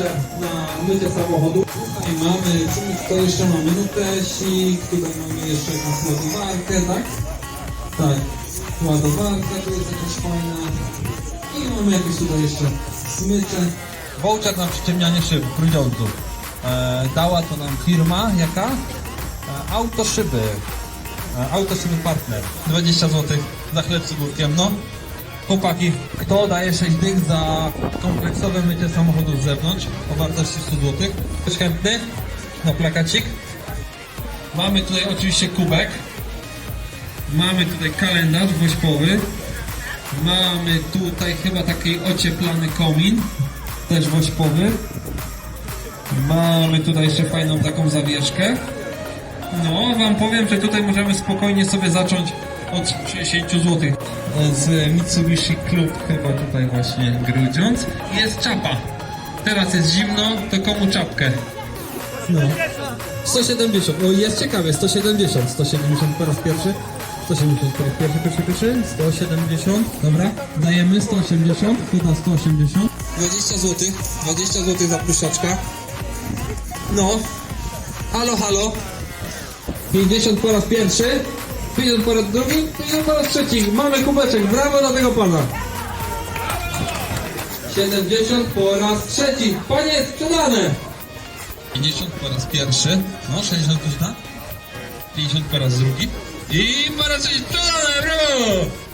rzeczach na mycie samochodu. Tutaj mamy, co jeszcze mamy? No tutaj mamy jeszcze jakąś ładowarkę, tak? Tak, ładowarka tu jest jakaś fajna. No I mamy jakieś tutaj jeszcze smycze. Voucher na przyciemnianie szyb trójdząców. E, dała to nam firma, jaka? E, autoszyby. E, autoszyby Partner. 20 zł za chleb z górkiem, no. Chłopaki, kto daje 6 dych za kompleksowe mycie samochodu z zewnątrz o wartości 100 zł? Ktoś chętny? No, plakacik. Mamy tutaj oczywiście kubek. Mamy tutaj kalendarz wośpowy. Mamy tutaj chyba taki ocieplany komin, też wośpowy. Mamy tutaj jeszcze fajną taką zawieszkę. No, wam powiem, że tutaj możemy spokojnie sobie zacząć od 60 zł. Z Mitsubishi Club chyba tutaj właśnie Grudziądz. Jest czapa. Teraz jest zimno, to komu czapkę? No. 170, o jest ciekawie, 170, 170 po raz pierwszy. 170 po raz pierwszy, pierwszy, pierwszy, 170, dobra, dajemy 180, chyba 180. 20 zł, 20 zł za pluszaczka. No, halo, halo. 50 po raz pierwszy, 50 po raz drugi, 50 po raz trzeci. Mamy kubeczek, brawo dla tego pana. 70 po raz trzeci. Panie, sprzedane. 50 po raz pierwszy. No, 60 ktoś da? 50 po raz drugi. I po raz trzeci. Brawo!